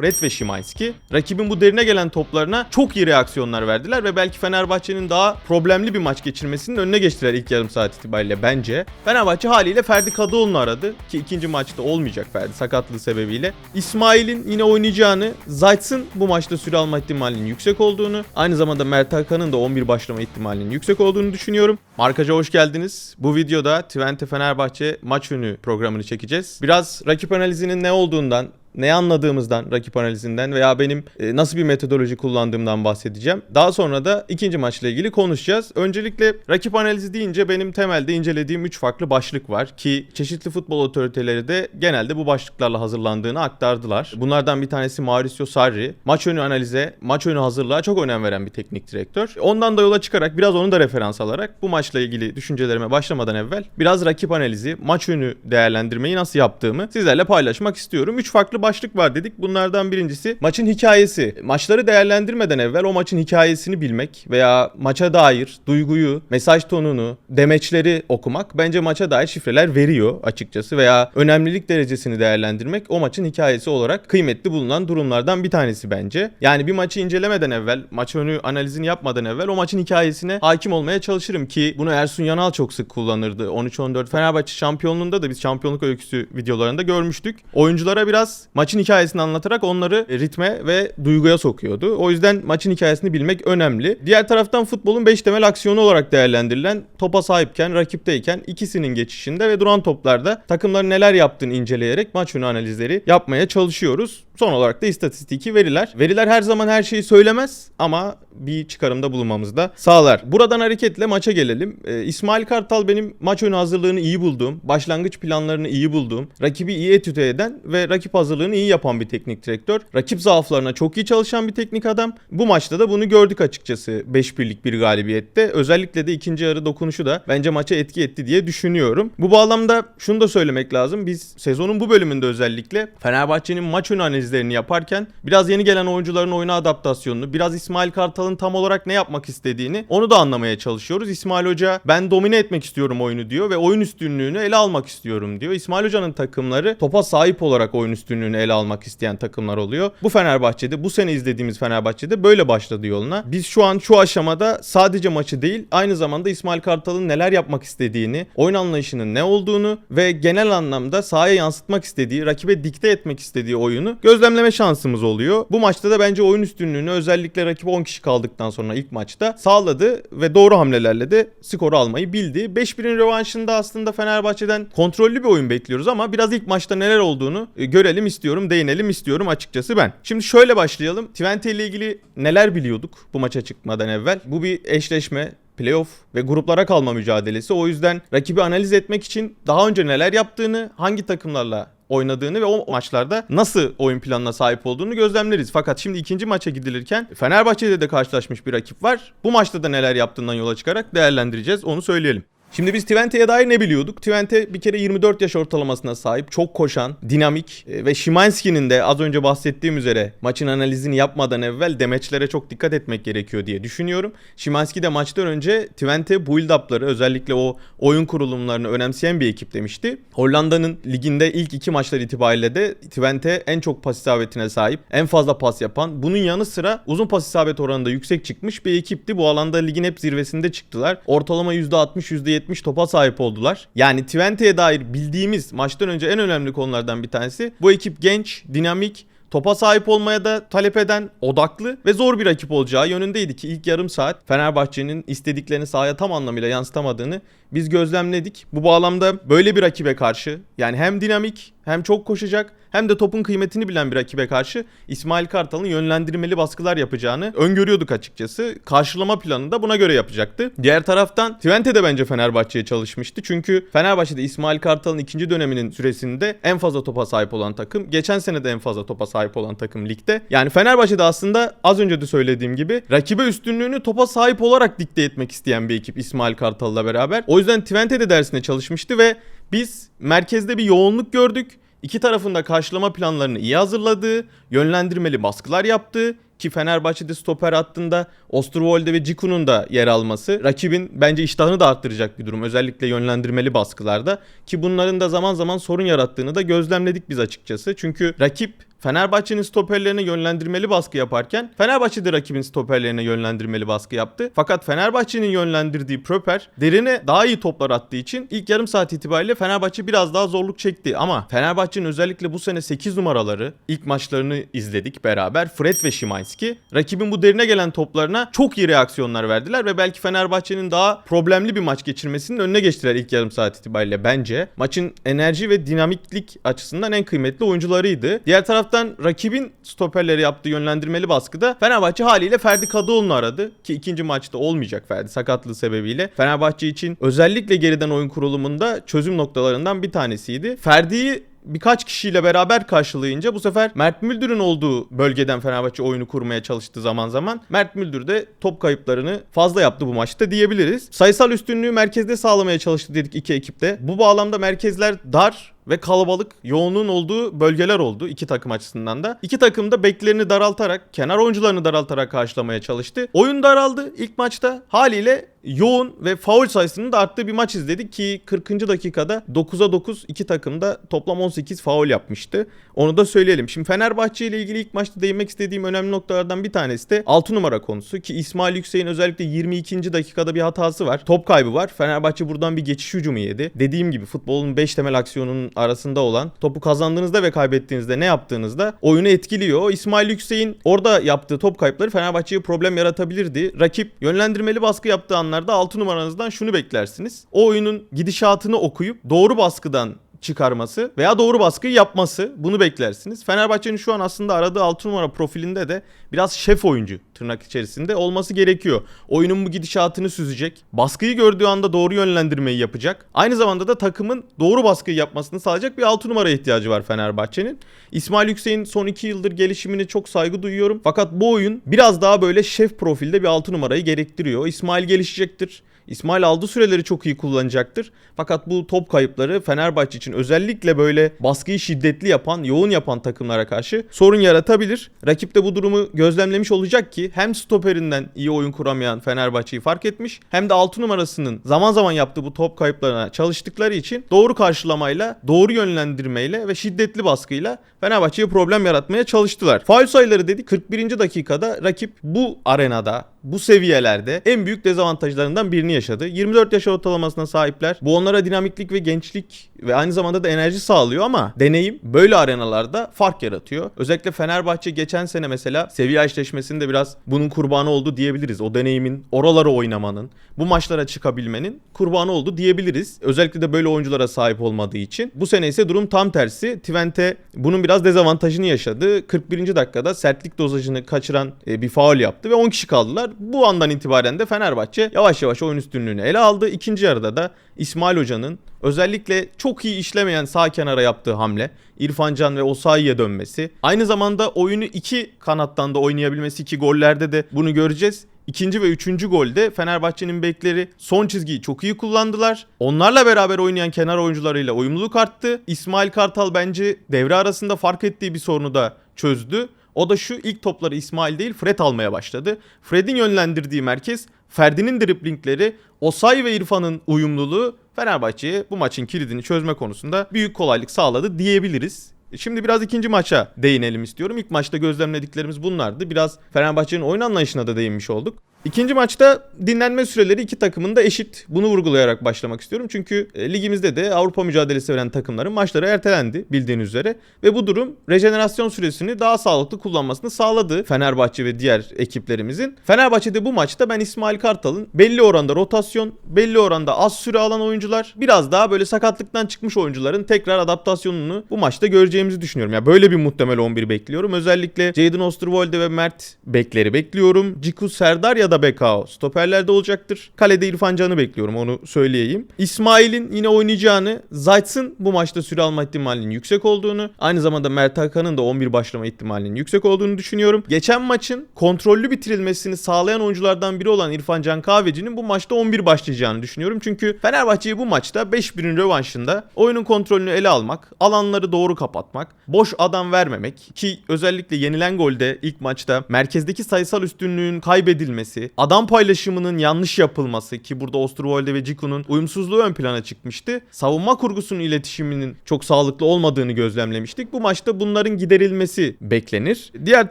Fred ve Şimanski rakibin bu derine gelen toplarına çok iyi reaksiyonlar verdiler ve belki Fenerbahçe'nin daha problemli bir maç geçirmesinin önüne geçtiler ilk yarım saat itibariyle bence. Fenerbahçe haliyle Ferdi Kadıoğlu'nu aradı ki ikinci maçta olmayacak Ferdi sakatlığı sebebiyle. İsmail'in yine oynayacağını, Zayt'sın bu maçta süre alma ihtimalinin yüksek olduğunu, aynı zamanda Mert Hakan'ın da 11 başlama ihtimalinin yüksek olduğunu düşünüyorum. Markaja hoş geldiniz. Bu videoda Twente Fenerbahçe maç önü programını çekeceğiz. Biraz rakip analizinin ne olduğundan, ne anladığımızdan, rakip analizinden veya benim e, nasıl bir metodoloji kullandığımdan bahsedeceğim. Daha sonra da ikinci maçla ilgili konuşacağız. Öncelikle rakip analizi deyince benim temelde incelediğim 3 farklı başlık var ki çeşitli futbol otoriteleri de genelde bu başlıklarla hazırlandığını aktardılar. Bunlardan bir tanesi Mauricio Sarri. Maç önü analize, maç önü hazırlığa çok önem veren bir teknik direktör. Ondan da yola çıkarak biraz onu da referans alarak bu maçla ilgili düşüncelerime başlamadan evvel biraz rakip analizi, maç önü değerlendirmeyi nasıl yaptığımı sizlerle paylaşmak istiyorum. 3 farklı başlık var dedik. Bunlardan birincisi maçın hikayesi. Maçları değerlendirmeden evvel o maçın hikayesini bilmek veya maça dair duyguyu, mesaj tonunu, demeçleri okumak bence maça dair şifreler veriyor açıkçası veya önemlilik derecesini değerlendirmek o maçın hikayesi olarak kıymetli bulunan durumlardan bir tanesi bence. Yani bir maçı incelemeden evvel, maç önü analizini yapmadan evvel o maçın hikayesine hakim olmaya çalışırım ki bunu Ersun Yanal çok sık kullanırdı. 13-14 Fenerbahçe şampiyonluğunda da biz şampiyonluk öyküsü videolarında görmüştük. Oyunculara biraz maçın hikayesini anlatarak onları ritme ve duyguya sokuyordu. O yüzden maçın hikayesini bilmek önemli. Diğer taraftan futbolun 5 temel aksiyonu olarak değerlendirilen topa sahipken, rakipteyken ikisinin geçişinde ve duran toplarda takımların neler yaptığını inceleyerek maç önü analizleri yapmaya çalışıyoruz. Son olarak da istatistiki veriler. Veriler her zaman her şeyi söylemez ama bir çıkarımda bulunmamızı da sağlar. Buradan hareketle maça gelelim. Ee, İsmail Kartal benim maç önü hazırlığını iyi bulduğum, başlangıç planlarını iyi bulduğum, rakibi iyi etüte eden ve rakip hazırlığını iyi yapan bir teknik direktör. Rakip zaaflarına çok iyi çalışan bir teknik adam. Bu maçta da bunu gördük açıkçası 5-1'lik bir galibiyette. Özellikle de ikinci yarı dokunuşu da bence maça etki etti diye düşünüyorum. Bu bağlamda şunu da söylemek lazım. Biz sezonun bu bölümünde özellikle Fenerbahçe'nin maç önü analizlerini yaparken biraz yeni gelen oyuncuların oyuna adaptasyonunu, biraz İsmail Kartal'ın tam olarak ne yapmak istediğini onu da anlamaya çalışıyoruz. İsmail Hoca ben domine etmek istiyorum oyunu diyor ve oyun üstünlüğünü ele almak istiyorum diyor. İsmail Hoca'nın takımları topa sahip olarak oyun üstünlüğünü ele almak isteyen takımlar oluyor. Bu Fenerbahçe'de bu sene izlediğimiz Fenerbahçe'de böyle başladı yoluna. Biz şu an şu aşamada sadece maçı değil aynı zamanda İsmail Kartal'ın neler yapmak istediğini, oyun anlayışının ne olduğunu ve genel anlamda sahaya yansıtmak istediği, rakibe dikte etmek istediği oyunu gözlemleme şansımız oluyor. Bu maçta da bence oyun üstünlüğünü özellikle rakip 10 kişi kaldıktan sonra ilk maçta sağladı ve doğru hamlelerle de skoru almayı bildi. 5-1'in rövanşında aslında Fenerbahçe'den kontrollü bir oyun bekliyoruz ama biraz ilk maçta neler olduğunu e, görelim istiyorum, değinelim istiyorum açıkçası ben. Şimdi şöyle başlayalım. Twente ile ilgili neler biliyorduk bu maça çıkmadan evvel? Bu bir eşleşme, playoff ve gruplara kalma mücadelesi. O yüzden rakibi analiz etmek için daha önce neler yaptığını, hangi takımlarla oynadığını ve o maçlarda nasıl oyun planına sahip olduğunu gözlemleriz. Fakat şimdi ikinci maça gidilirken Fenerbahçe'de de karşılaşmış bir rakip var. Bu maçta da neler yaptığından yola çıkarak değerlendireceğiz. Onu söyleyelim. Şimdi biz Twente'ye dair ne biliyorduk? Twente bir kere 24 yaş ortalamasına sahip, çok koşan, dinamik e, ve Şimanski'nin de az önce bahsettiğim üzere maçın analizini yapmadan evvel demeçlere çok dikkat etmek gerekiyor diye düşünüyorum. Şimanski de maçtan önce Twente build-up'ları özellikle o oyun kurulumlarını önemseyen bir ekip demişti. Hollanda'nın liginde ilk iki maçlar itibariyle de Twente en çok pas isabetine sahip, en fazla pas yapan, bunun yanı sıra uzun pas isabet oranında yüksek çıkmış bir ekipti. Bu alanda ligin hep zirvesinde çıktılar. Ortalama %60, %70 topa sahip oldular. Yani Twente'ye dair bildiğimiz maçtan önce en önemli konulardan bir tanesi bu ekip genç, dinamik, topa sahip olmaya da talep eden, odaklı ve zor bir rakip olacağı yönündeydi ki ilk yarım saat Fenerbahçe'nin istediklerini sahaya tam anlamıyla yansıtamadığını biz gözlemledik. Bu bağlamda böyle bir rakibe karşı yani hem dinamik hem çok koşacak hem de topun kıymetini bilen bir rakibe karşı İsmail Kartal'ın yönlendirmeli baskılar yapacağını öngörüyorduk açıkçası. Karşılama planını da buna göre yapacaktı. Diğer taraftan Twente de bence Fenerbahçe'ye çalışmıştı. Çünkü Fenerbahçe'de İsmail Kartal'ın ikinci döneminin süresinde en fazla topa sahip olan takım. Geçen sene de en fazla topa sahip olan takım ligde. Yani Fenerbahçe'de aslında az önce de söylediğim gibi rakibe üstünlüğünü topa sahip olarak dikte etmek isteyen bir ekip İsmail Kartal'la beraber. O yüzden Twente de dersine çalışmıştı ve biz merkezde bir yoğunluk gördük. İki tarafında karşılama planlarını iyi hazırladığı, yönlendirmeli baskılar yaptığı ki Fenerbahçe'de stoper hattında Osterwolde ve Ciku'nun da yer alması rakibin bence iştahını da arttıracak bir durum. Özellikle yönlendirmeli baskılarda ki bunların da zaman zaman sorun yarattığını da gözlemledik biz açıkçası. Çünkü rakip Fenerbahçe'nin stoperlerine yönlendirmeli baskı yaparken Fenerbahçe de rakibin stoperlerine yönlendirmeli baskı yaptı. Fakat Fenerbahçe'nin yönlendirdiği Pröper derine daha iyi toplar attığı için ilk yarım saat itibariyle Fenerbahçe biraz daha zorluk çekti. Ama Fenerbahçe'nin özellikle bu sene 8 numaraları ilk maçlarını izledik beraber. Fred ve Şimanski rakibin bu derine gelen toplarına çok iyi reaksiyonlar verdiler ve belki Fenerbahçe'nin daha problemli bir maç geçirmesinin önüne geçtiler ilk yarım saat itibariyle bence. Maçın enerji ve dinamiklik açısından en kıymetli oyuncularıydı. Diğer taraftan rakibin stoperleri yaptığı yönlendirmeli baskıda Fenerbahçe haliyle Ferdi Kadıoğlu'nu aradı ki ikinci maçta olmayacak Ferdi sakatlığı sebebiyle. Fenerbahçe için özellikle geriden oyun kurulumunda çözüm noktalarından bir tanesiydi. Ferdi'yi birkaç kişiyle beraber karşılayınca bu sefer Mert Müldür'ün olduğu bölgeden Fenerbahçe oyunu kurmaya çalıştı zaman zaman. Mert Müldür de top kayıplarını fazla yaptı bu maçta diyebiliriz. Sayısal üstünlüğü merkezde sağlamaya çalıştı dedik iki ekipte. Bu bağlamda merkezler dar ve kalabalık yoğunluğun olduğu bölgeler oldu iki takım açısından da. İki takım da beklerini daraltarak, kenar oyuncularını daraltarak karşılamaya çalıştı. Oyun daraldı ilk maçta. Haliyle yoğun ve faul sayısının da arttığı bir maç izledik ki 40. dakikada 9'a 9 iki takım da toplam 18 faul yapmıştı. Onu da söyleyelim. Şimdi Fenerbahçe ile ilgili ilk maçta değinmek istediğim önemli noktalardan bir tanesi de 6 numara konusu ki İsmail Yüksek'in özellikle 22. dakikada bir hatası var. Top kaybı var. Fenerbahçe buradan bir geçiş hücumu yedi. Dediğim gibi futbolun 5 temel aksiyonunun arasında olan topu kazandığınızda ve kaybettiğinizde ne yaptığınızda oyunu etkiliyor. İsmail Yüksek'in orada yaptığı top kayıpları Fenerbahçe'ye problem yaratabilirdi. Rakip yönlendirmeli baskı yaptığı anlarda 6 numaranızdan şunu beklersiniz. O oyunun gidişatını okuyup doğru baskıdan çıkarması veya doğru baskıyı yapması bunu beklersiniz. Fenerbahçe'nin şu an aslında aradığı 6 numara profilinde de biraz şef oyuncu tırnak içerisinde olması gerekiyor. Oyunun bu gidişatını süzecek. Baskıyı gördüğü anda doğru yönlendirmeyi yapacak. Aynı zamanda da takımın doğru baskıyı yapmasını sağlayacak bir 6 numara ihtiyacı var Fenerbahçe'nin. İsmail Yüksek'in son 2 yıldır gelişimine çok saygı duyuyorum. Fakat bu oyun biraz daha böyle şef profilde bir 6 numarayı gerektiriyor. İsmail gelişecektir. İsmail aldığı süreleri çok iyi kullanacaktır. Fakat bu top kayıpları Fenerbahçe için özellikle böyle baskıyı şiddetli yapan, yoğun yapan takımlara karşı sorun yaratabilir. Rakip de bu durumu gözlemlemiş olacak ki hem stoperinden iyi oyun kuramayan Fenerbahçe'yi fark etmiş hem de 6 numarasının zaman zaman yaptığı bu top kayıplarına çalıştıkları için doğru karşılamayla, doğru yönlendirmeyle ve şiddetli baskıyla Fenerbahçe'ye problem yaratmaya çalıştılar. Faul sayıları dedi 41. dakikada rakip bu arenada bu seviyelerde en büyük dezavantajlarından birini yaşadı. 24 yaş ortalamasına sahipler. Bu onlara dinamiklik ve gençlik ve aynı zamanda da enerji sağlıyor ama deneyim böyle arenalarda fark yaratıyor. Özellikle Fenerbahçe geçen sene mesela seviye eşleşmesinde biraz bunun kurbanı oldu diyebiliriz. O deneyimin, oralara oynamanın, bu maçlara çıkabilmenin kurbanı oldu diyebiliriz. Özellikle de böyle oyunculara sahip olmadığı için. Bu sene ise durum tam tersi. Twente bunun biraz dezavantajını yaşadı. 41. dakikada sertlik dozajını kaçıran e, bir faul yaptı ve 10 kişi kaldılar. Bu andan itibaren de Fenerbahçe yavaş yavaş oyun üstünlüğünü ele aldı. İkinci yarıda da İsmail Hoca'nın özellikle çok iyi işlemeyen sağ kenara yaptığı hamle, İrfan Can ve Osayi'ye dönmesi, aynı zamanda oyunu iki kanattan da oynayabilmesi ki gollerde de bunu göreceğiz. İkinci ve üçüncü golde Fenerbahçe'nin bekleri son çizgiyi çok iyi kullandılar. Onlarla beraber oynayan kenar oyuncularıyla uyumluluk arttı. İsmail Kartal bence devre arasında fark ettiği bir sorunu da çözdü. O da şu ilk topları İsmail değil Fred almaya başladı. Fred'in yönlendirdiği merkez Ferdi'nin driplingleri, Osay ve İrfan'ın uyumluluğu Fenerbahçe'ye bu maçın kilidini çözme konusunda büyük kolaylık sağladı diyebiliriz. Şimdi biraz ikinci maça değinelim istiyorum. İlk maçta gözlemlediklerimiz bunlardı. Biraz Fenerbahçe'nin oyun anlayışına da değinmiş olduk. İkinci maçta dinlenme süreleri iki takımın da eşit. Bunu vurgulayarak başlamak istiyorum. Çünkü e, ligimizde de Avrupa mücadelesi veren takımların maçları ertelendi bildiğiniz üzere. Ve bu durum rejenerasyon süresini daha sağlıklı kullanmasını sağladı Fenerbahçe ve diğer ekiplerimizin. Fenerbahçe'de bu maçta ben İsmail Kartal'ın belli oranda rotasyon, belli oranda az süre alan oyuncular, biraz daha böyle sakatlıktan çıkmış oyuncuların tekrar adaptasyonunu bu maçta göreceğimizi düşünüyorum. Ya yani böyle bir muhtemel 11 bekliyorum. Özellikle Jadon Osterwolde ve Mert bekleri bekliyorum. Ciku Serdar ya da Bekao stoperlerde olacaktır. Kalede İrfan Can'ı bekliyorum onu söyleyeyim. İsmail'in yine oynayacağını, Zayt'sın bu maçta süre alma ihtimalinin yüksek olduğunu, aynı zamanda Mert Hakan'ın da 11 başlama ihtimalinin yüksek olduğunu düşünüyorum. Geçen maçın kontrollü bitirilmesini sağlayan oyunculardan biri olan İrfan Can Kahveci'nin bu maçta 11 başlayacağını düşünüyorum. Çünkü Fenerbahçe'yi bu maçta 5-1'in rövanşında oyunun kontrolünü ele almak, alanları doğru kapatmak, boş adam vermemek ki özellikle yenilen golde ilk maçta merkezdeki sayısal üstünlüğün kaybedilmesi verilmemesi, adam paylaşımının yanlış yapılması ki burada Osterwolde ve Ciku'nun uyumsuzluğu ön plana çıkmıştı. Savunma kurgusunun iletişiminin çok sağlıklı olmadığını gözlemlemiştik. Bu maçta bunların giderilmesi beklenir. Diğer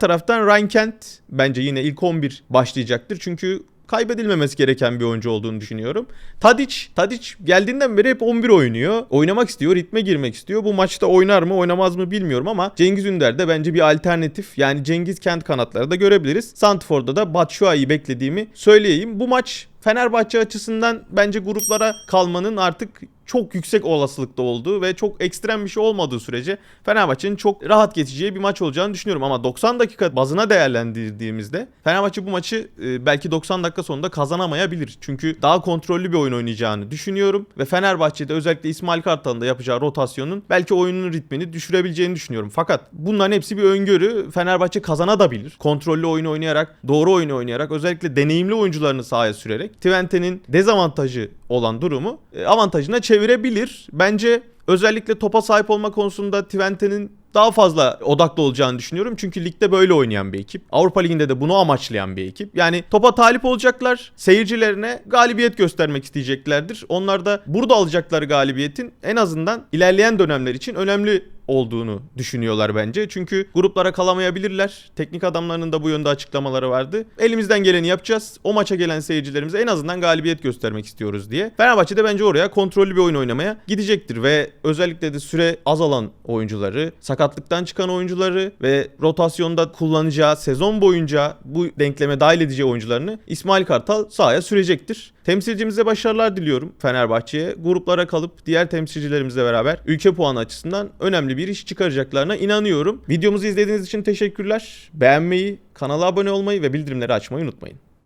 taraftan Ryan Kent bence yine ilk 11 başlayacaktır. Çünkü kaybedilmemesi gereken bir oyuncu olduğunu düşünüyorum. Tadic, Tadic geldiğinden beri hep 11 oynuyor. Oynamak istiyor, ritme girmek istiyor. Bu maçta oynar mı, oynamaz mı bilmiyorum ama Cengiz Ünder de bence bir alternatif. Yani Cengiz Kent kanatları da görebiliriz. Santfor'da da Batshuayi'yi beklediğimi söyleyeyim. Bu maç Fenerbahçe açısından bence gruplara kalmanın artık çok yüksek olasılıkta olduğu ve çok ekstrem bir şey olmadığı sürece Fenerbahçe'nin çok rahat geçeceği bir maç olacağını düşünüyorum. Ama 90 dakika bazına değerlendirdiğimizde Fenerbahçe bu maçı e, belki 90 dakika sonunda kazanamayabilir. Çünkü daha kontrollü bir oyun oynayacağını düşünüyorum. Ve Fenerbahçe'de özellikle İsmail Kartal'ın da yapacağı rotasyonun belki oyunun ritmini düşürebileceğini düşünüyorum. Fakat bunların hepsi bir öngörü. Fenerbahçe kazanabilir. Kontrollü oyun oynayarak, doğru oyun oynayarak, özellikle deneyimli oyuncularını sahaya sürerek Twente'nin dezavantajı olan durumu e, avantajına çevirebilir. Bence özellikle topa sahip olma konusunda Twente'nin daha fazla odaklı olacağını düşünüyorum. Çünkü ligde böyle oynayan bir ekip. Avrupa Ligi'nde de bunu amaçlayan bir ekip. Yani topa talip olacaklar. Seyircilerine galibiyet göstermek isteyeceklerdir. Onlar da burada alacakları galibiyetin en azından ilerleyen dönemler için önemli olduğunu düşünüyorlar bence. Çünkü gruplara kalamayabilirler. Teknik adamlarının da bu yönde açıklamaları vardı. Elimizden geleni yapacağız. O maça gelen seyircilerimize en azından galibiyet göstermek istiyoruz diye. Fenerbahçe de bence oraya kontrollü bir oyun oynamaya gidecektir ve özellikle de süre azalan oyuncuları, sakatlıktan çıkan oyuncuları ve rotasyonda kullanacağı sezon boyunca bu denkleme dahil edeceği oyuncularını İsmail Kartal sahaya sürecektir. Temsilcimize başarılar diliyorum Fenerbahçe'ye. Gruplara kalıp diğer temsilcilerimizle beraber ülke puanı açısından önemli bir iş çıkaracaklarına inanıyorum. Videomuzu izlediğiniz için teşekkürler. Beğenmeyi, kanala abone olmayı ve bildirimleri açmayı unutmayın.